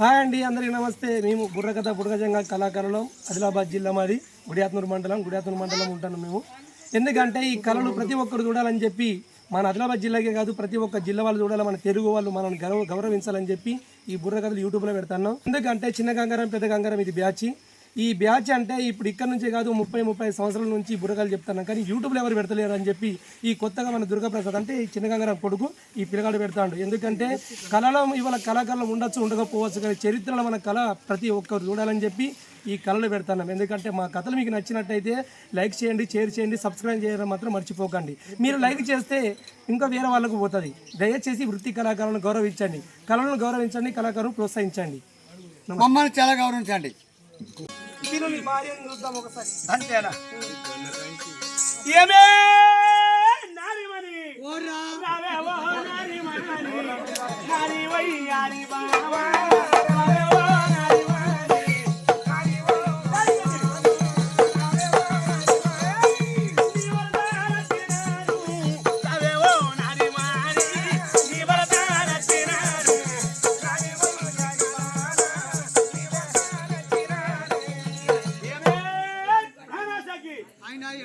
Hi అండి అందరికీ నమస్తే. మేము బుర్రకథ బుర్రగజంగా కళాకారులం ఆదిలాబాద్ జిల్లా మాది గుడియాత్నూరు మండలం గుడియాత్నూరు మండలం ఉంటాను మేము. ఎందుకంటే ఈ కళలు ప్రతి ఒక్కరు చూడాలని చెప్పి మన ఆదిలాబాద్ జిల్లాకే కాదు ప్రతి ఒక్క జిల్లా వాళ్ళు చూడాలి మన తెలుగు వాళ్ళు మనం గౌరవ గౌరవించాలని చెప్పి ఈ బుర్రకథలు యూట్యూబ్లో పెడతాను. ఎందుకంటే చిన్న గంగారం పెద్ద గంగారం ఇది బ్యాచి. ఈ బ్యాచ్ అంటే ఇప్పుడు ఇక్కడ నుంచే కాదు ముప్పై ముప్పై సంవత్సరాల నుంచి బుర్రకాలు చెప్తాను కానీ యూట్యూబ్లో ఎవరు పెడతలేరు అని చెప్పి ఈ కొత్తగా మన దుర్గాప్రసాద్ అంటే ఈ చిన్నగంగారం కొడుకు ఈ పిల్లగాడు పెడతాడు. ఎందుకంటే కళలో ఇవాళ కళాకారులు ఉండొచ్చు ఉండకపోవచ్చు కానీ చరిత్రలో మన కళ ప్రతి ఒక్కరు చూడాలని చెప్పి ఈ కళలు పెడతాను ఎందుకంటే మా కథలు మీకు నచ్చినట్టయితే లైక్ చేయండి షేర్ చేయండి సబ్స్క్రైబ్ చేయడం మాత్రం మర్చిపోకండి. మీరు లైక్ చేస్తే ఇంకా వేరే వాళ్ళకు పోతుంది. దయచేసి వృత్తి కళాకారులను గౌరవించండి. కళలను గౌరవించండి కళాకారులను ప్రోత్సహించండి. మమ్మల్ని చాలా గౌరవించండి. మీరు మీ భార్యను చూద్దాం ఒకసారి. అంతేనా ఏమే? నారిమణి రావే ఓ నారిమణి నారి వయ్యారి బావా.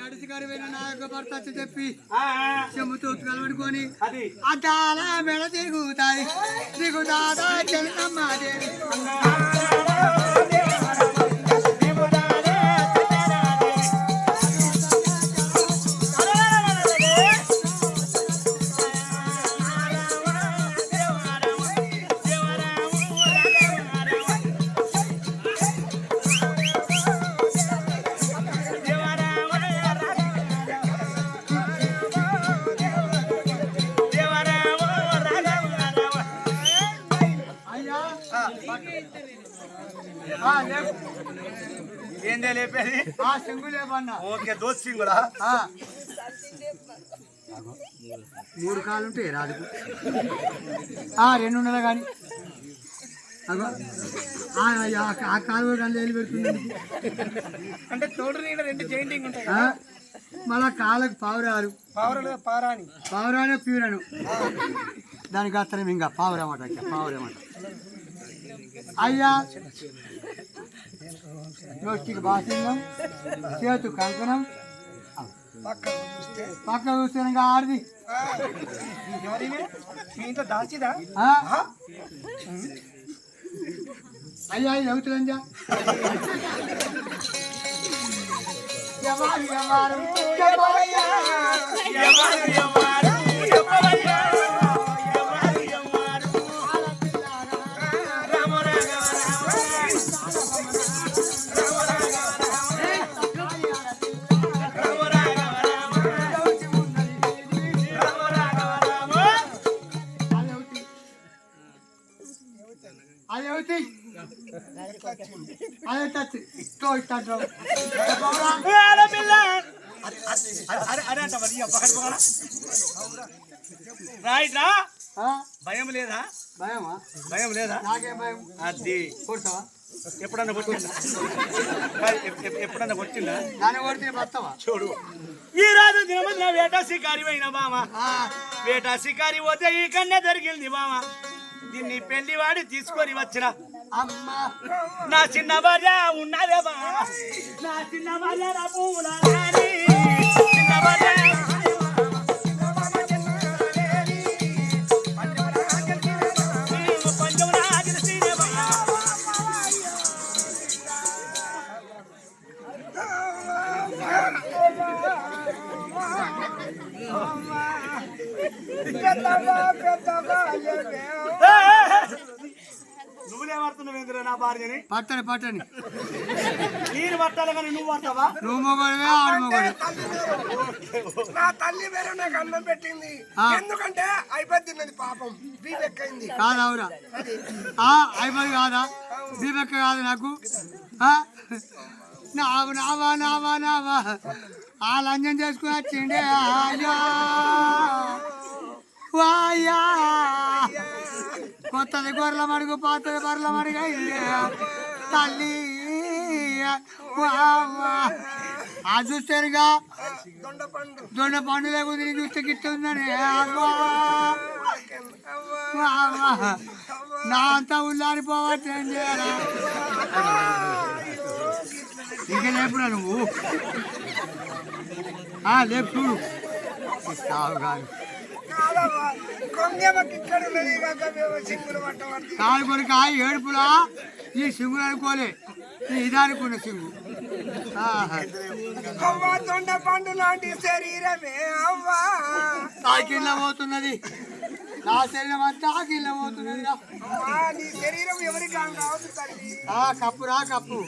ఆయన ఈ అడిసి గారి పోయిన నా యొక్క భర్త వచ్చి చెప్పి చెమ్ముతూ కలబడుకొని అది. అద్దాల మెడ తిరుగుతాయి. దిగుతాదా చెల్లమ్మ దేవి. ఏందే లేపేది ఆ సింగు లేపన్నా ఓకే దోస్ సింగులా. మూడు కాళ్ళు ఉంటాయి ఆ, రెండు ఉన్నదా కానీ. అగో. ఆ, ఆ- ఆ కాలు కానీ వెళ్ళి పెడుతుంది? అంటే తోడు నీడ రెండు జైంటింగ్ ఉంటాయి? మళ్ళా కాళ్ళకు పావురారు పావురలు పారాని పావురానే ప్యూరను. దానికి అత్తరం ఇంకా? పావురమాట పావురమాట. అయ్యా. నోటికి బాసింగం చేతు కంకణం. పక్క చూస్తే ఆడిది. ఇంట్లో దాచిదా అయ్యా ఇది అవుతుందా ఎవరు ఎవరు ఇష్టం ఇష్టం రైట్ రా భయం లేదా? భయమా? భయం లేదా? నాకేం భయం. అది. కొడతావా? ఎప్పుడన్నా కొట్టిందా? ఎప్- ఎప్- ఎప్పుడన్నా కొట్టిందా? దాన్ని కొడితే చూడు. ఈ రోజు దినమదిన వేట శికారి అయిన బామ వేట శికారి పోతే ఈ కన్య దొరికింది బామ. దీన్ని పెళ్ళి వాడి తీసుకొని వచ్చిన అమ్మా. నా చిన్న భార్య ఉన్నదేవా నా చిన్న భార్య నా పూల చిన్న భార్య పట్టని పట్టని నేను పట్టాలి కానీ నువ్వు పడతావా? నువ్వు మొగడువే ఆడు మొగడు. నా తల్లి వేరే నాకు అన్నం పెట్టింది. ఆ. ఎందుకంటే అయిపోతున్నది పాపం. బీబెక్కైంది కాదవురా ఆ అయిపోయి కాదా? దీపక్క కాదు నాకు. ఆ? నావు నావా నావా నావా ఆ లంచం చేసుకుని వచ్చిండే. వాయ్యా కొత్తది గొర్రెల మడుగు పాతది బర్రెల మడుగు. అయిందే తల్లి. వావ్వా. ఆ చూస్తారుగా దొండ పండు లేకుండా పండు చూస్తే గిట్టుందని అవ్వా. నా అంతా ఉల్లారిపోవట్టు ఏం ఇంకా లేపురా నువ్వు. లేపు చూడు. ఇస్తావు కాదు కాదవ్వా కొంగేమకి కాలు కొడుక ఏడుపులా ఈ సింగులు అనుకోలే. ఈ ఇది సింగు. ఆహా. అవ్వా దొండ పండు లాంటి శరీరమే అవ్వా తాకిళ్ళ పోతున్నది. నా శరీరం అంతా తాకిళ్ళ పోతున్నది నీ శరీరం ఎవరికి కప్పు రా కప్పు.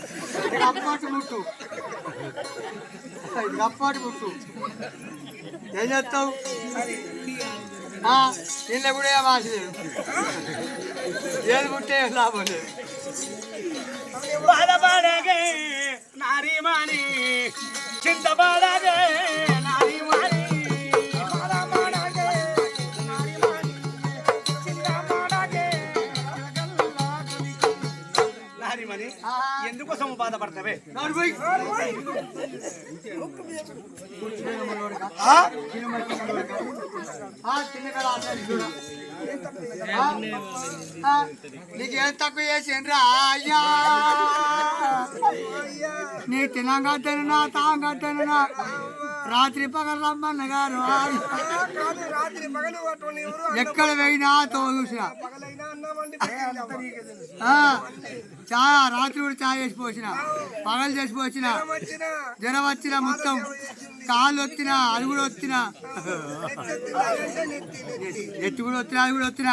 కప్పటి ముట్టు. ఇది కప్పటి ముట్టు. ఏం చేస్తావు? ఆ, ఇళ్ళ కూడా ఏం ఆశ లేదు ఏది ముట్టే ఏం లాభం లేదు బాధపడగే నారీమాని చింతపడగే నారీమాని బాధపడతావే నీకేం తక్కువ చేసిండ్రా? అయ్యా. నీ తినంగట్టనునా తాంగట్టనునా రాత్రి పగలు రమ్మన్న గారు. కాదు రాత్రి పగలు పట్టుకుని ఎవరు ఎక్కడ పోయినా తో చూసిన. పగలైనా అన్నామండి పెట్టింది అవ్వ. ఆ, చా రాత్రి కూడా చాయ్ చేసి పోసిన. పగలు చేసి పోసిన. వచ్చిన. జ్వరం వచ్చిన మొత్తం. కాళ్ళు వచ్చిన అది కూడా వచ్చిన ఎత్తి కూడా వచ్చిన అది కూడా వచ్చిన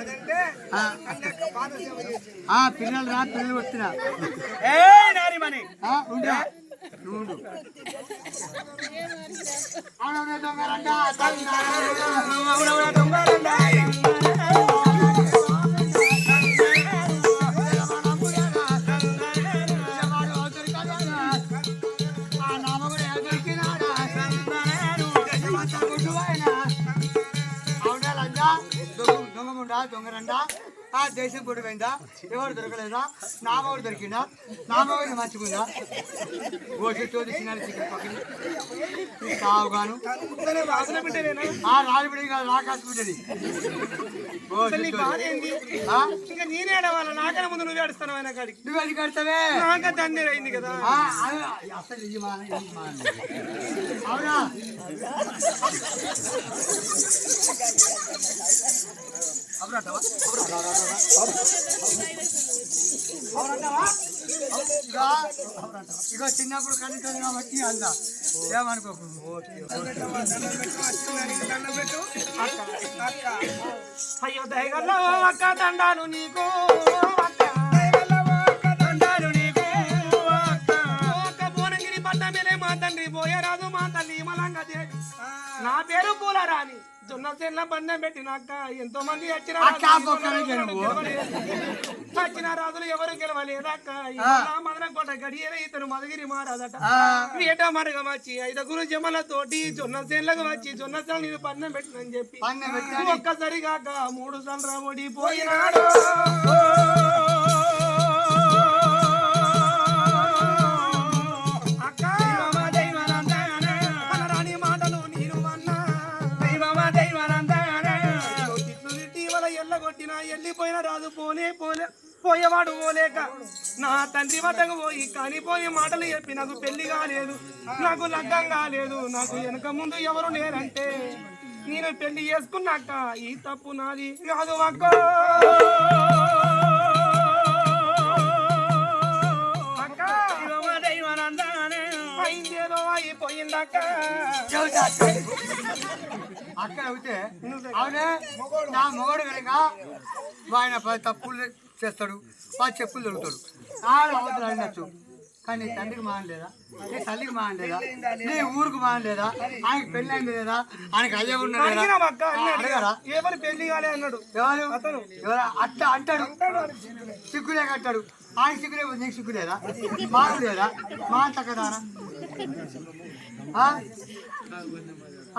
అదంటే ఆ, అన్నక్క పాద సేవ చేసి ఆ పిల్లలు రా పిల్లలు వచ్చిన ఉండు. నువ్వు ఉండు. ఆడవనే దొంగలంట, తల్లిదండ్రులు. వాడు దొంగరండా? ఆ దేశం పొడిపోయిందా? ఎవరు దొరకలేదా? నామోడు దొరికిందా నామోడు మంచిగుందా ఓసి చోది చిన్న చికెన్ పక్కన పెట్టేనా ఆ రాజబిడి కాదు రాకాశ బిడ్డది నేనే ఆడవాళ్ళ? నాకన్నా ముందు నువ్వు ఆడుస్తాను ఆయన కాడికి? నువ్వు అది కడతావే నాక తండ్రి అయింది కదా. అసలు ఇది అవునా? ఇగో చిన్నప్పుడు కనిపించదు కాబట్టి అంద. ఏమనుకోకు? అయ్యో దయగల్లో అక్క దండాలు నీకు. పేరు పూలరాణి. జొన్న చెల్ల బండ పెట్టినాక ఎంతో మంది వచ్చిన. వచ్చిన రాజులు ఎవరు గెలవలేదక్క. మదన కోట గడియన ఇతను మదగిరి మారాదట. ఏటా మరగ వచ్చి ఐదుగురు జమలతోటి జొన్న చేనులకు వచ్చి జొన్న చేను నేను పన్నం పెట్టినని చెప్పి పన్నం పెట్టినని. ఒక్కసారి కాక మూడు సండ్ర ఓడిపోయినాడు. పోయేవాడు పోలేక నా తండ్రి వద్దకు పోయి కానిపోయే మాటలు చెప్పి నాకు పెళ్ళి కాలేదు నాకు లగ్గం కాలేదు నాకు వెనక ముందు ఎవరు లేరంటే నేను పెళ్ళి చేసుకున్నాక ఈ తప్పు నాది కాదు అక్క. అక్క అయిందేదో అయిపోయిందక్క. అక్కడ అయితే అవునే నా మొగడు కనుక ఆయన తప్పులు చేస్తాడు వాడు చెప్పులు దొరుకుతాడు. ఆడు అవతలు అడినచ్చు కానీ నీ తండ్రికి మానలేదా నీ తల్లికి మానలేదా నీ ఊరికి మానలేదా ఆయనకి పెళ్ళి అయింది లేదా? ఆయనకి అయ్య ఉన్నాడు? ఎవరు పెళ్ళి కాలే అన్నాడు. ఎవరు? ఎవరు? అట్ట అంటాడు. సిగ్గులే. కట్టాడు ఆయన సిగ్గులే నీకు సిగ్గు లేదా? మాకు లేదా? మా తక్కదానా?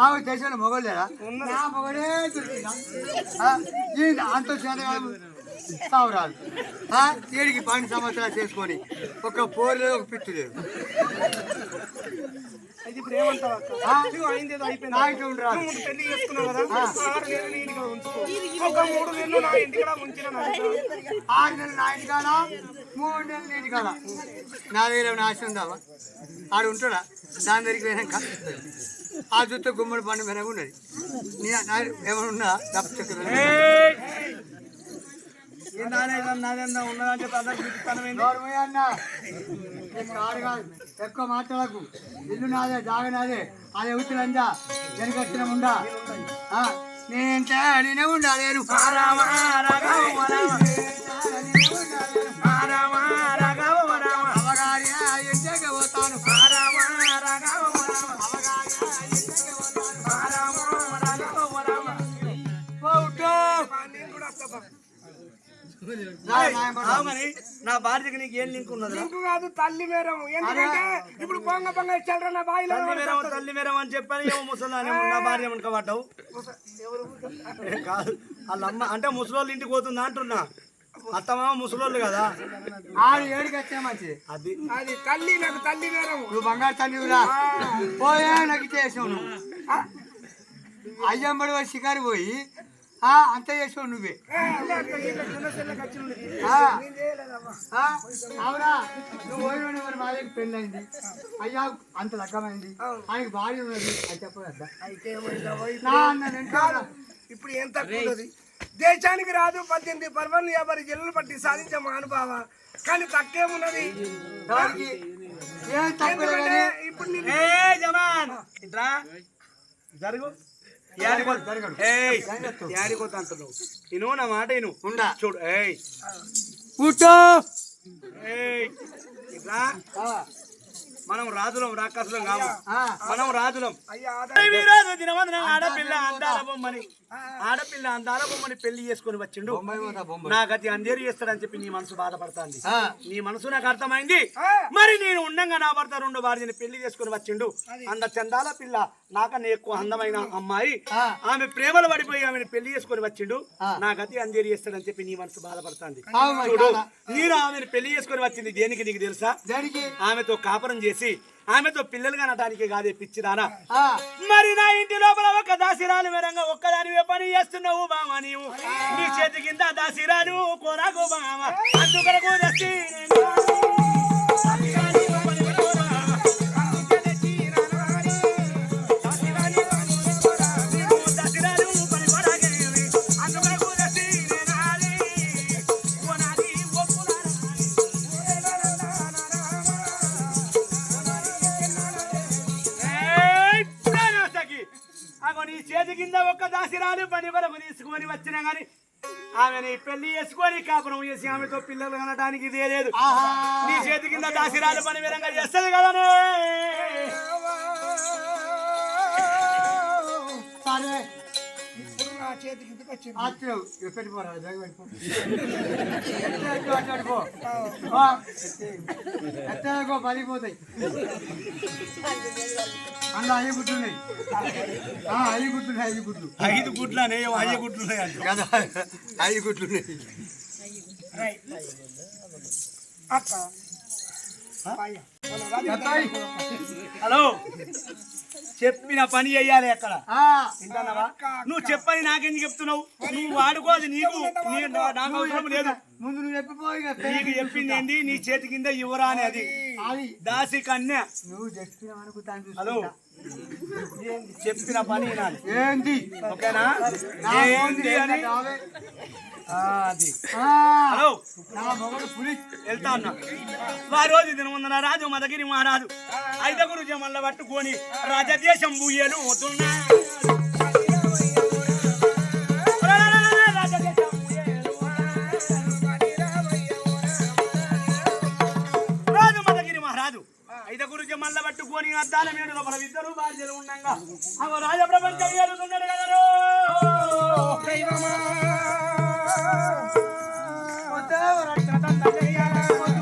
ఆమె దేశంలో మొగలు లేదా? నా మొగడే దొరికిందా? అంత చేతగాదు సావురాలు. ఏడికి పన్నెండు సంవత్సరాలు చేసుకొని ఒక పోరు లేదు. ఒక పిత్తు లేదు ఆరు నెలలు నీ ఇంటికి ఉంచుకో. ఒక మూడు నెలలు నా ఇంటికి ఉంచిన ఆరు నెలలు నా దగ్గర ఆశ ఉందావా ఆడు ఉంటాడా? దాని దగ్గరికి పోయినాక ఆ జుట్టు గుమ్మడి పండు వెనక ఉన్నది. నీ నా ఏమైనా ఉన్నా? తప్పు ఎక్కువ మాట్లాడకు. ఇల్లు నాదే జాగ నాదే. అది అవుతుందా వెనకొచ్చిన ఉండా ఆ, నేనంటే నేనే ఉండాలేను. రామ రాఘవ రామ అవగారి ఎంతగా నా భార్యకి నీకు ఏం లింక్ ఉన్నది లింకు కాదు తల్లి మేరము ఎందుకంటే ఇప్పుడు పొంగ పొంగ చల్లరన్న బాయిలో తల్లి మేరం తల్లి మేరం అని చెప్పని ఏమో ముసలానే నా భార్య వెనుక పడ్డావు. కాదు వాళ్ళ అమ్మ అంటే ముసలోళ్ళు ఇంటికి పోతుందా అంటున్నా. అత్తమా ముసలోళ్ళు కదా. ఆడు ఏడికి వచ్చే మంచి. అది. అది తల్లి నాకు తల్లి మేరము నువ్వు బంగారు తల్లి రా. పోయా నాకు చేసావు నువ్వు. అయ్యంబడి షికారు పోయి అంత చేసావు నువ్వే. ఆ, ఆ, అవునా? నువ్వు పోయిన మరి మా దగ్గర పెళ్ళి అయింది అయ్యా అంత లగ్గమైంది ఆయనకి భార్య ఉన్నది. అది చెప్పదా. ఇప్పుడు ఏం తక్కువ ఉన్నది? దేశానికి రాదు పద్దెనిమిది పర్వన్లు యాభై జిల్లలు పట్టి సాధించే మహానుభావ. కానీ తక్కువేమున్నది ఇప్పుడు జరుగు. అంటున్నావు? ఇను నా మాట ఇను ఉండా. చూడు ఏయ్. కూర్చో. ఏయ్ ఇట్రా ఆ, మనం రాజులం రాక్షసులం కాము. ఆ, మనం రాజులం. వీరాజు దినవందన ఆడపిల్ల అందాల బొమ్మని. ఆడపిల్ల అందాల బొమ్మని పెళ్ళి చేసుకొని వచ్చిండు. నా గతి అందేరి చేస్తాడని చెప్పి నీ మనసు బాధపడుతుంది. ఆ, నీ మనసు నాకు అర్థమైంది. మరి నేను ఉండంగా నా భర్త రెండు భార్యని పెళ్ళి చేసుకుని వచ్చిండు. అంద. చందాల పిల్ల నాకన్నా ఎక్కువ అందమైన అమ్మాయి. ఆమె ప్రేమలు పడిపోయి ఆమెను పెళ్ళి చేసుకొని వచ్చిండు. నా గతి అందేరి చేస్తాడని చెప్పి నీ మనసు బాధపడుతుంది. చూడు? నేను ఆమెను పెళ్ళి చేసుకొని వచ్చింది దేనికి నీకు తెలుసా? దానికి? ఆమెతో కాపురం చేసి ఆమెతో పిల్లలు కనటానికి కాదే పిచ్చిదానా. మరి నా ఇంటి లోపల ఒక దాసిరాలు విధంగా ఒక్కదాని పని చేస్తున్నావు బామ నీవు. నీ చేతి కింద దాసిరాలు కొరకు బామ అందుకొరకు ఆమెని పెళ్ళి చేసుకొని కాపురం చేసి ఆమెతో పిల్లలు కనడానికి ఇదే లేదు. నీ చేతి కింద దాసిరాలు పని విధంగా చేస్తుంది కదనే. సరే. చేతికి ఇంటికి వచ్చింది ఆత్రేవు పెట్టిపోరా ఎట్లా పలిపోతాయి అందులో అయ్యి గుడ్లున్నాయి ఆ, అయ్యి గుడ్లున్నాయి అయ్యి గుడ్లు. ఐదు అయ్య గుడ్లున్నాయి అంట కదా అయ్యి కత్తాయి. హలో. చెప్పిన పని చెయ్యాలి అక్కడ? నువ్వు చెప్పని నాకెందుకు చెప్తున్నావు? నువ్వు వాడుకోదు నీకు. నీ- నా- నాకు అవసరం లేదు. ముందు నువ్వు చెప్పిపోయి నీకు చెప్పింది ఏంటి నీ చేతి కింద యువరా అని అది. అది. దాసి కన్య. నువ్వు చెప్పిన అనుకుంటాను హలో. చెప్పిన పని వినాలి. ఏంటి ఓకేనా? నా ఏంటి అని? అది. హలో. నా మొగడు పులి. వెళ్తా ఉన్నా ఆ రోజు దినముందన రాజు మదగిరి మహారాజు ఐదుగురు జమల్ల పట్టుకొని రాజదేశం బుయ్యలు బుయ్యలు. రాజు మదగిరి మహారాజు ఐదుగురు జమల్ల పట్టుకొని అద్దాల మేడు లోపల ఇద్దరు బాధ్యలు ఉండంగా. అవ రాజ ప్రపంచం కదరో నువ్వైనా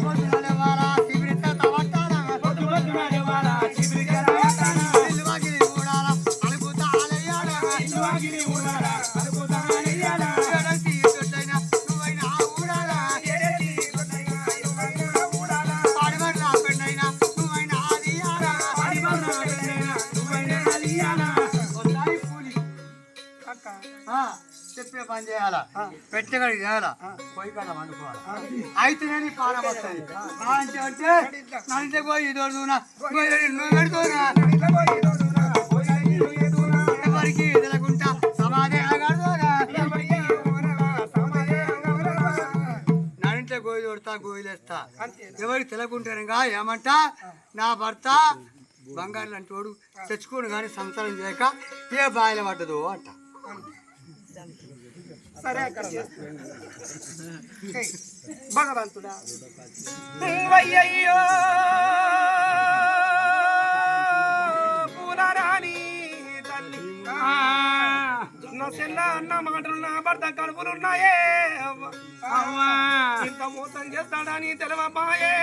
పెట్టగడి చేయాలా పోయి కాడ వండుకోవాలి? అయితే నేను పానం వస్తుంది పోయి ఇది పెడుతున్నా. ఎవరికి ఎదలకుంటా సమాధి ఆగడుతున్నా నడింటే గోయి కొడతా గోయిలేస్తా ఎవరికి తెలకుంటానుగా ఏమంటా? నా భర్త బంగారు లాంటి వాడు. తెచ్చుకోడు కానీ సంసారం చేయక ఏ బాయిల పడ్డదు అంట. సరే అక్కడ భగవంతుడా. అయ్యయ్యో. పూలరాణి తల్లి. నా సెల్ల అన్న మాటలు నా భర్త కడుపులున్నాయే అవ్వ. ఇంత మోసం చేస్తాడని తెలవపాయే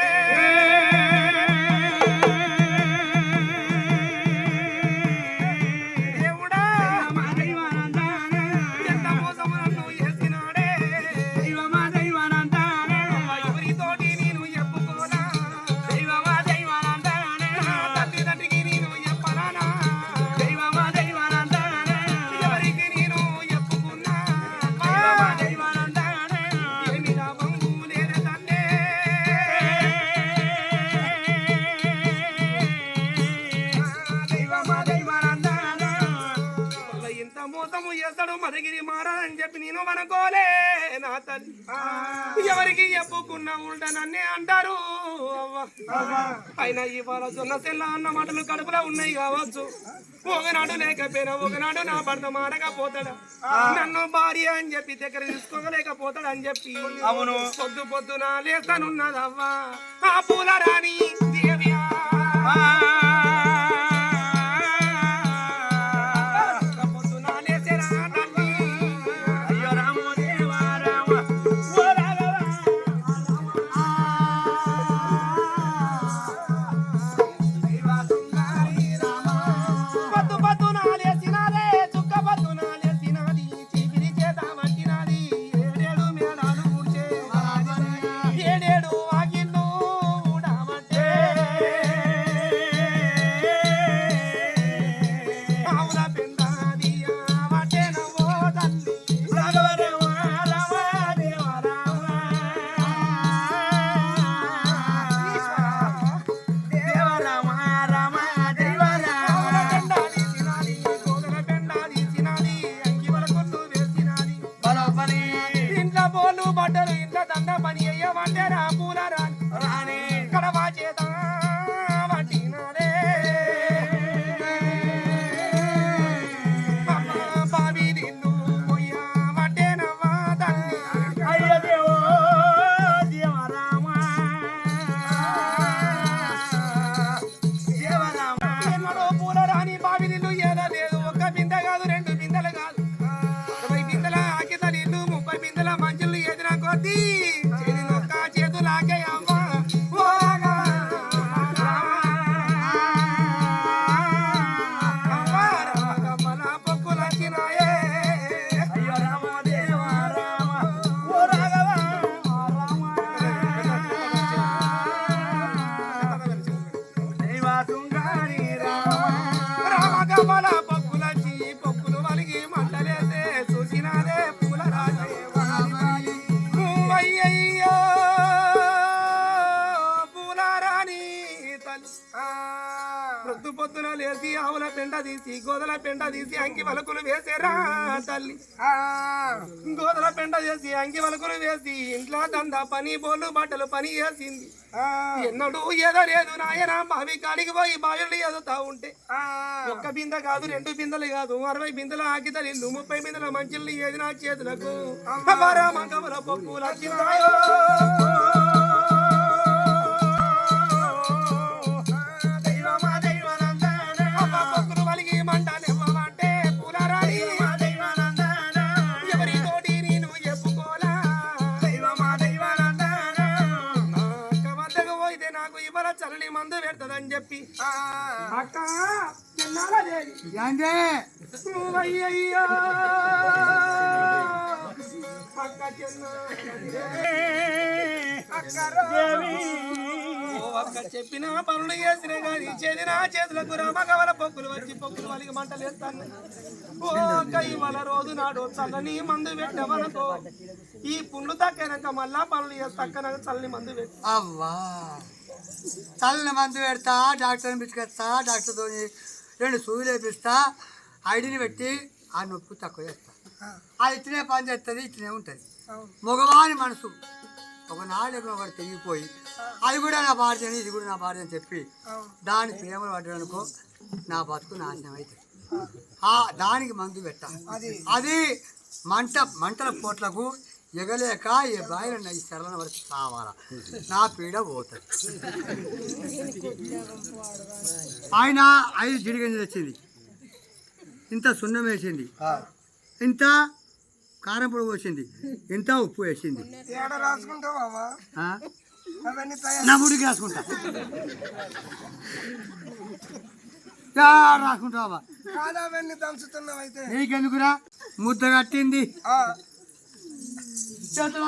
అంటారు. అయినా ఇవాళ జొన్న సెల్ల అన్న మాటలు కడుపులో ఉన్నాయి కావచ్చు. ఒకనాడు లేకపోయినా ఒకనాడు నా భర్త మారకపోతాడా. నన్ను భార్య అని చెప్పి దగ్గర తీసుకోలేకపోతాడు అని చెప్పి. అవును. పొద్దు పొద్దున లేస్తానున్నదవ్వా ఆ పూల రాణి దేవియా పొద్దున లేచి ఆవుల పెండ తీసి గోదల పెండ తీసి అంగి వలకులు వేసేరా తల్లి. గోదల పెండ చేసి అంగి వలకులు వేసి ఇంట్లో దంద పని బోళ్ళు బట్టలు పని చేసింది. ఎన్నడూ ఎదలేదు నాయన బావి కాడికి పోయి బావిలు ఎదుతా ఉంటే. ఒక్క బిందె కాదు రెండు బిందెలు కాదు అరవై బిందెల ఆకితలు ఇల్లు ముప్పై బిందెల మంచిళ్ళు ఏది నా చేతులకు? అక్క చెప్పిన పనులు చేసిన గాని చేదిన చేతులకు రామగవల పొక్కులు వచ్చి పొక్కులు వాళ్ళకి మంటలు వేస్తాను. ఓ మన రోజు నాడు చల్లని మందు పెట్టవనకో ఈ పుండ్లు తక్కినాక మళ్ళా పనులు చేసి తక్కనక చల్లని మందు పెట్టి. అవ్వా! చల్లని మందు పెడతా డాక్టర్ని పిచ్చుకొస్తా డాక్టర్తో రెండు సూదులు వేపిస్తా ఐడిని పెట్టి ఆ నొప్పి తక్కువ చేస్తా. అది ఇట్లనే పని చేస్తుంది ఇట్లనే ఉంటుంది. మగవాని మనసు ఒక నాడు ఒకటి తెగిపోయి అది కూడా నా భార్య ఇది కూడా నా భార్య అని చెప్పి దాని ప్రేమలు పడ్డానుకో నా బతుకు నాశనం అవుతుంది ఆ. దానికి మందు పెట్ట. అది. మంట మంటల పోట్లకు ఎగలేక ఈ బాయిల ఈ సరళన వరకు కావాలా? నా పీడ పోతుంది. ఆయన ఐదు జిడిగంజలు వచ్చింది ఇంత సున్నం వేసింది. ఇంత కారం పొడి పోసింది. ఇంత ఉప్పు వేసింది. నా ముడికి రాసుకుంటా. రాసుకుంటావా నీకెందుకురా? ముద్ద కట్టింది. Ya te lo